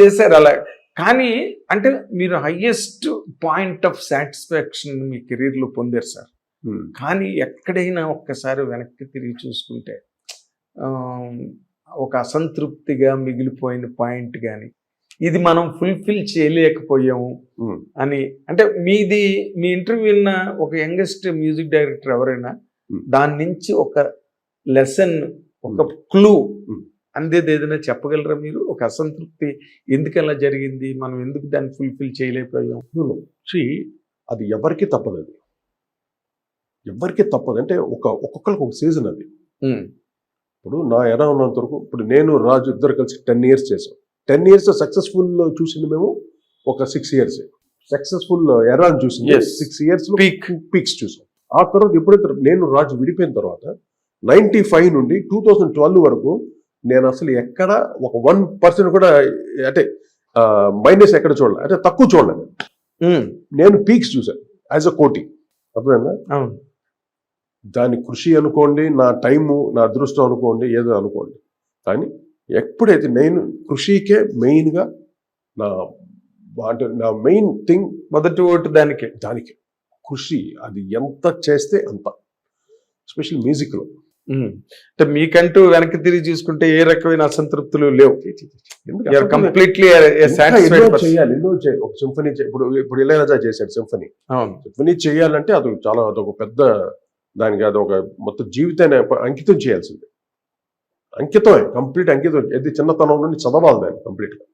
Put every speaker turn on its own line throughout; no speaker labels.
చేశారు అలా కానీ అంటే మీరు హయ్యెస్ట్ పాయింట్ ఆఫ్ సాటిస్ఫాక్షన్ మీ కెరీర్లో పొందారు సార్. కానీ ఎక్కడైనా ఒక్కసారి వెనక్కి తిరిగి చూసుకుంటే ఒక అసంతృప్తిగా మిగిలిపోయిన పాయింట్ కానీ ఇది మనం ఫుల్ఫిల్ చేయలేకపోయాము. అని అంటే మీది మీ ఇంటర్వ్యూ విన్న ఒక యంగెస్ట్ మ్యూజిక్ డైరెక్టర్ ఎవరైనా. దాని నుంచి ఒక లెసన్ ఒక క్లూ. అందేది ఏదైనా చెప్పగలరా మీరు? ఒక అసంతృప్తి. ఎందుకు అలా జరిగింది? మనం ఎందుకు దాన్ని ఫుల్ఫిల్ చేయలేకపోయాం?
See, అది ఎవరికి తప్పదు అది. ఎవరికి తప్పదు. అంటే ఒక ఒక్కొక్కరికి ఒక సీజన్ అది. ఇప్పుడు నా ఎరా ఉన్నంత వరకు ఇప్పుడు నేను రాజు ఇద్దరు కలిసి టెన్ ఇయర్స్ చేసాం టెన్ ఇయర్స్ సక్సెస్ఫుల్ చూసింది మేము ఒక సిక్స్ ఇయర్స్ సక్సెస్ఫుల్ ఎరా చూసింది.
Yes.
Six years
peak
peaks చూసాం. ఆ తర్వాత ఎప్పుడైతే నేను రాజు విడిపోయిన తర్వాత నైన్టీ ఫైవ్ నుండి టూ థౌజండ్ ట్వెల్వ్ వరకు నేను అసలు ఎక్కడ ఒక వన్ పర్సెంట్ కూడా అంటే మైనస్ ఎక్కడ చూడలే. అంటే తక్కువ చూడలేదు నేను. పీక్స్ చూశాను యాజ్ అ కోటి అర్థమైందా? దాని కృషి అనుకోండి నా టైము నా అదృష్టం అనుకోండి ఏదో అనుకోండి. కానీ ఎప్పుడైతే నేను కృషికే మెయిన్గా నా అంటే నా మెయిన్ థింగ్
మొదటి ఓటు దానికే.
దానికి. కృషి అది ఎంత చేస్తే అంత. స్పెషల్ మ్యూజిక్లో.
అంటే మీకంటూ వెనక్కి తిరిగి చూసుకుంటే ఏ రకమైన అసంతృప్తులు లేవు. కంప్లీట్లీ
చేయాలి ఎన్నో ఒక సింఫనీ ఇప్పుడు ఇప్పుడు ఇళయరాజా చేశాడు సింఫనీ సింఫనీ చేయాలంటే అది చాలా అదొక పెద్ద దానికి అది ఒక మొత్తం జీవితాన్ని అంకితం చేయాల్సింది. అంకితమే కంప్లీట్ అంకితం. ఇది చిన్నతనం నుండి చదవాలి దాన్ని కంప్లీట్గా.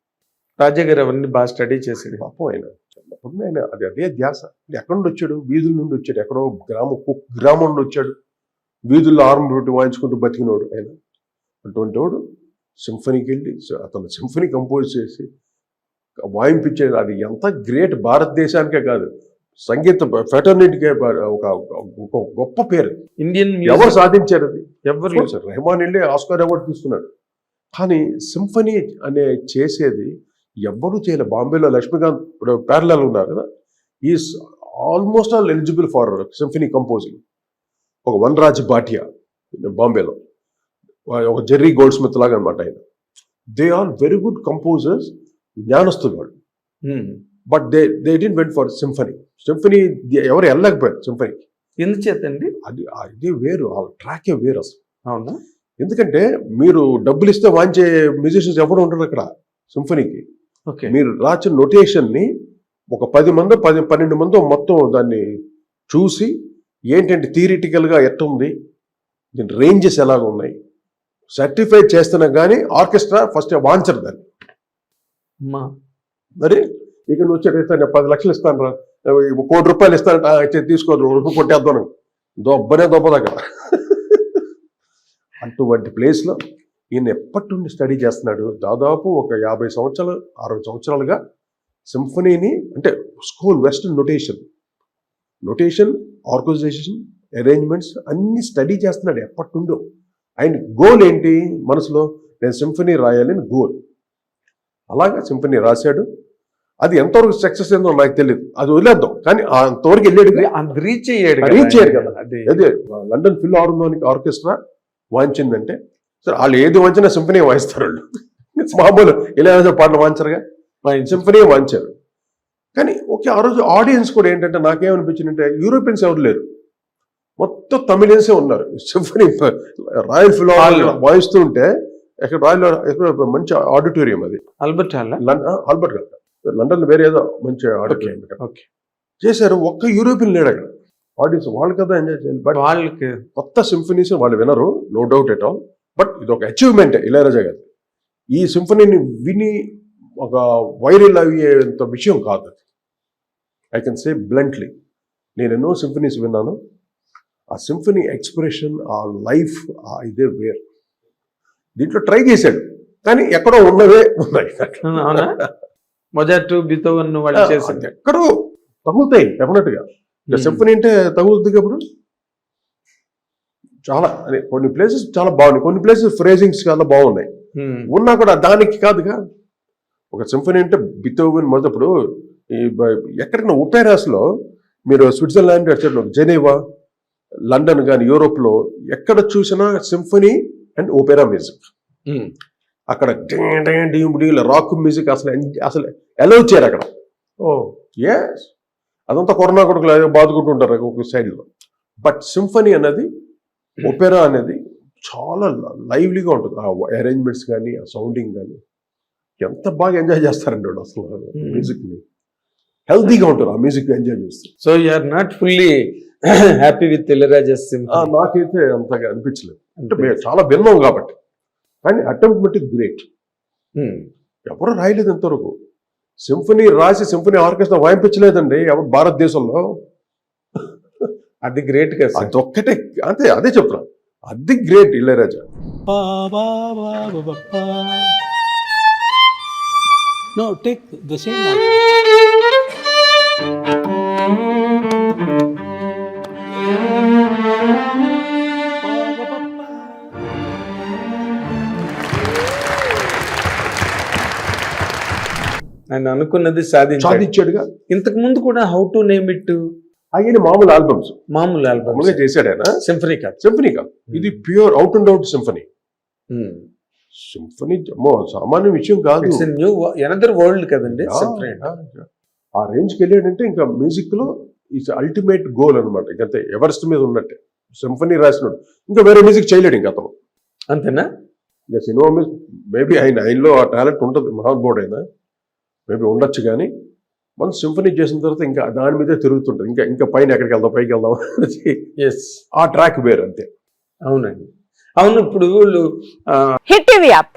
రాజా గారు అవన్నీ బాగా స్టడీ చేసేది
పాపం ఆయన. చిన్నప్పుడు ఆయన అది అదే ధ్యాస. ఎక్కడి నుండి వచ్చాడు? వీధుల నుండి వచ్చాడు. ఎక్కడో గ్రామం గ్రామం నుండి వచ్చాడు. వీధుల్లో ఆర్మ్ పెట్టి వాయించుకుంటూ బతికినోడు ఆయన. అటువంటి వాడు సింఫనీకి వెళ్ళి అతను సింఫనీ కంపోజ్ చేసి వాయింపించేది అది ఎంత గ్రేట్ భారతదేశానికే కాదు. సంగీత ఫెటర్నిటీకే ఒక ఒక గొప్ప పేరు.
ఇండియన్
ఎవరు సాధించారు అది?
ఎవరు
రెహమాన్ వెళ్ళి ఆస్కార్ అవార్డు తీసుకున్నాడు. కానీ సింఫనీ అనే చేసేది ఎవ్వరూ చేయలేదు బాంబేలో లక్ష్మీకాంత్ ఇప్పుడు ప్యారలల్ ఉన్నారు కదా. Is almost all eligible for symphony composing. ఒక వనరాజ్ భాటియా బాంబేలో. ఒక జెర్రీ గోల్డ్ స్మిత్ లాగా అనమాట ఆయన. They are very good composers జ్ఞానస్తులు వాళ్ళు. But they they didn't went for symphony symphony ఎవరు వెళ్ళలేకపోయారు సింఫనీకి
ఎందుచేతండి
అది అది వేరు ఆ ట్రాకే వేరు అసలు.
అవునా?
ఎందుకంటే మీరు డబ్బులు ఇస్తే వాంచే మ్యూజిషియన్స్ ఎవరు ఉండరు అక్కడ సింఫనీకి
ఓకే.
మీరు రాసిన నొటేషన్ని ఒక పది మంది పది పన్నెండు మంది మొత్తం దాన్ని చూసి ఏంటంటే థియరిటికల్గా ఎట్ట ఉంది? దీని రేంజెస్ ఎలాగ ఉన్నాయి? సర్టిఫై చేస్తున్నా కానీ ఆర్కెస్ట్రా ఫస్ట్ వాంచరు దాన్ని. మరి ఇక నువ్వు వచ్చాడు ఇస్తాను పది లక్షలు ఇస్తాను రా. కోటి రూపాయలు ఇస్తానంట "ఆ, అయితే తీసుకోదు కొట్టేద్దాను దొబ్బనే దొబ్బదు అక్కడ అటువంటి ప్లేస్లో ఈయన ఎప్పటి నుండి స్టడీ చేస్తున్నాడు? దాదాపు ఒక యాభై సంవత్సరాలు అరవై సంవత్సరాలుగా సింఫనీని అంటే school western notation notation organization arrangements అన్ని స్టడీ చేస్తున్నాడు. ఎప్పటి నుండో ఆయన గోల్ ఏంటి? మనసులో నేను సింఫనీ రాయాలని గోల్. అలాగా సింఫనీ రాశాడు. అది ఎంతవరకు సక్సెస్ అయిందో నాకు తెలియదు అది వదిలేద్దాం. కానీ అంతవరకు వెళ్ళాడు
రీచ్ అయ్యాడు
reach అయ్యాడు కదా.
అది.
లండన్ ఫిల్ హార్మోనిక్ ఆర్కెస్ట్రా వాయించిందంటే సరే వాళ్ళు ఏది వాయించినా సింఫనీ వాయిస్తారు వాళ్ళు. మామూలు ఇలా పాటలు వాయించరుగా. సింఫనీ వాయించారు. కానీ ఓకే ఆ రోజు ఆడియన్స్ కూడా ఏంటంటే నాకేమనిపించిందంటే యూరోపియన్స్ ఎవరు లేరు. మొత్తం తమిళియన్సే ఉన్నారు. సింఫనీ రాయల్ ఫిల్ వాయిస్తూ ఉంటే ఎక్కడ రాయల్ ఎక్కడ మంచి ఆడిటోరియం అది. లండన్ ఆల్బర్ట్ కాదు లండన్ వేరే ఏదో మంచి ఆడిటోరియం
ఓకే
చేశారు ఒక్క యూరోపియన్ లేడు అక్కడ ఆడియన్స్ వాళ్ళు కదా ఎంజాయ్ చేయాలి బట్
వాళ్ళకి
కొత్త సింఫనీస్ వాళ్ళు వినరు no doubt at all but ఇది ఒక అచీవ్మెంట్ ఇళయరాజా గారు ఈ సింఫనీని విని ఒక వైరల్ అయ్యేంత విషయం కాదు అది. ఐ కెన్ సే బ్లంట్లీ నేను ఎన్నో సింఫనీస్ విన్నాను. ఆ సింఫనీ ఎక్స్ప్రెషన్ ఆ లైఫ్ ఆ ఇదే వేర్. దీంట్లో ట్రై చేశాడు కానీ ఎక్కడో ఉన్నవే ఉన్నాయి.
వాళ్ళు చేసింది.
ఎక్కడో తగులుతాయి డెఫినెట్గా.
Hmm.
సింఫనీ అంటే తగులుతుంది అప్పుడు చాలా అదే కొన్ని ప్లేసెస్ చాలా బాగున్నాయి. కొన్ని ప్లేసెస్ ఫ్రేజింగ్స్ చాలా బాగున్నాయి. ఉన్నా కూడా దానికి కాదుగా. ఒక సింఫనీ అంటే బితోవెన్ మొదటప్పుడు ఎక్కడికైనా ఒపేరాస్లో మీరు స్విట్జర్లాండ్ వచ్చేట్లు జెనీవా లండన్ కానీ యూరోప్లో ఎక్కడ చూసినా సింఫనీ అండ్ ఓపెరా మ్యూజిక్. అక్కడ రాక్ మ్యూజిక్ అసలు అసలు ఎలా వచ్చారు అక్కడ.
ఓ.
ఎస్ అదంతా కరోనా కొడుకులు ఏదో బాదుకుంటూ ఉంటారు ఒక సైడ్లో. బట్ సింఫనీ అనేది ఒపెరా అనేది చాలా లైవ్లీగా ఉంటుంది. ఆ అరేంజ్మెంట్స్ కానీ ఆ సౌండింగ్ కానీ ఎంత బాగా ఎంజాయ్ చేస్తారండి అసలు. మ్యూజిక్ని. హెల్తీగా ఉంటారు. ఆ మ్యూజిక్ ఎంజాయ్ చేస్తే
so you are not fully happy with Ilaiyaraaja
నాకైతే అంతగా అనిపించలేదు. అంటే మేము చాలా భిన్నం కాబట్టి. కానీ అటెంప్ట్ బట్టి గ్రేట్. ఎవరు రాయలేదు ఇంతవరకు. సింఫనీ రాసి సింఫనీ ఆర్కెస్ట్రా వాయింపించలేదండి. ఎవరు భారతదేశంలో?
అది గ్రేట్ కదా
అదొక్కటే అంతే అదే చెప్తున్నా. అది great Ilaiyaraaja.
No, take the same one.
ఆయన అనుకున్నది సాధించాడు.
సాధించాడుగా?
ఇంతకు ముందు కూడా హౌ టు నేమ్ ఇట్
ఆయన మామూలు ఆల్బమ్స్.
మామూలు ఆల్బమ్
చేశాడు ఆయన
సింఫనీ కాదు.
సింఫనీ కాదు. ఇది pure out and out symphony symphony సామాన్య విషయం కాదు.
న్యూ ఎనదర్ వరల్డ్ కదండి సింఫనీ.
ఆ రేంజ్కి వెళ్ళాడంటే ఇంకా మ్యూజిక్లో ఇట్స్ అల్టిమేట్ గోల్ అనమాట ఇంకంతే ఎవరెస్ట్ మీద ఉన్నట్టే. సింఫనీ రాసినాడు. ఇంకా వేరే మ్యూజిక్ చేయలేడు ఇంకా అతను.
అంతేనా?
ఇంకా సినిమా మ్యూజిక్ మేబీ ఆయన ఆయనలో ఆ టాలెంట్ ఉంటుంది మహానుభావుడు అయినా. మేబీ ఉండొచ్చు కానీ మనం సింఫనీ చేసిన తర్వాత ఇంకా దాని మీదే తిరుగుతుంటుంది ఇంకా ఇంకా పైన ఎక్కడికి వెళ్దాం పైకి వెళ్దాం అనేసి
ఎస్
ఆ ట్రాక్ వేరు అంతే.
అవునండి. అవును ఇప్పుడు వీళ్ళు
హిట్ టీవీ యాప్.